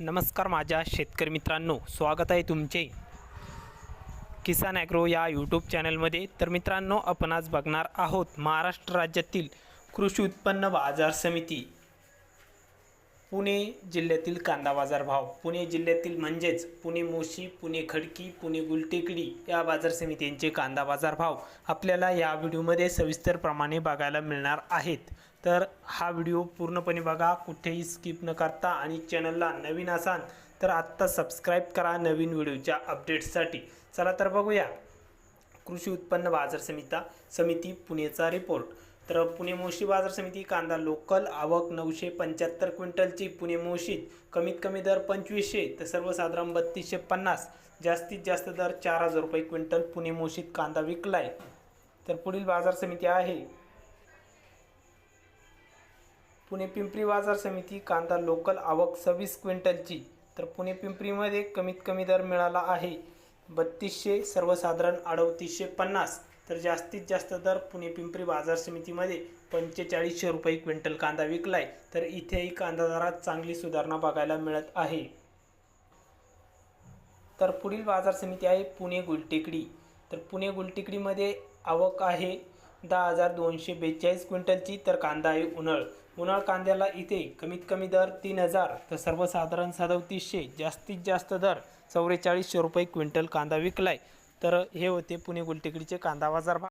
नमस्कार माझ्या शेतकरी मित्रांनो स्वागत आहे तुमचे किसान ॲग्रो या यूट्यूब चॅनलमध्ये. तर मित्रांनो आपण आज बघणार आहोत महाराष्ट्र राज्यातील कृषी उत्पन्न बाजार समिती पुणे जिल्ह्यातील कांदा बाजार भाव. पुणे जिल्ह्यातील म्हणजेच पुणे मोशी पुणे खडकी पुणे गुलटेकडी या बाजार समितींचे कांदा बाजार भाव आपल्याला या व्हिडिओमध्ये सविस्तरप्रमाणे बघायला मिळणार आहेत. तर हा व्हिडिओ पूर्णपणे बघा. कुठेही स्किप न करता आणि चॅनलला नवीन असाल तर आत्ता सबस्क्राईब करा नवीन व्हिडिओच्या अपडेट्ससाठी चला तर बघूया. कृषी उत्पन्न बाजार समिता समिती पुणेचा रिपोर्ट तर पुणे मोशी बाजार समिती कांदा लोकल आवक नऊशे पंच्याहत्तर क्विंटलची. पुणे मोशीत कमीत कमी दर पंचवीसशे तर सर्वसाधारण बत्तीसशे पन्नास. जास्तीत जास्त दर चार हजार रुपये क्विंटल पुणे मोशीत कांदा विकलाय. तर पुढील बाजार समिती आहे. पुणे पिंपरी बाजार समिती कांदा लोकल आवक सव्वीस क्विंटलची. तर पुणे पिंपरीमध्ये कमीत कमी दर मिळाला आहे. बत्तीसशे सर्वसाधारण अडतीसशे पन्नास. तर जास्तीत जास्त दर पुणे पिंपरी बाजार समितीमध्ये पंचेचाळीसशे रुपये क्विंटल कांदा विकलाय. तर इथेही कांदा दरात चांगली सुधारणा बघायला मिळत आहे. तर पुढील बाजार समिती आहे पुणे गुलटेकडी. तर पुणे गुलटेकडीमध्ये आवक आहे दहा हजार दोनशे बेचाळीस क्विंटलची तर कांदा आहे उन्हाळ. उन्हाळ कांद्याला इथे कमीत कमी दर तीन हजार तर सर्वसाधारण सदतीसशे जास्तीत जास्त दर चौवेचाळीसशे रुपये क्विंटल कांदा विकलाय. तर हे होते पुणे गुलटेकडीचे कांदा बाजार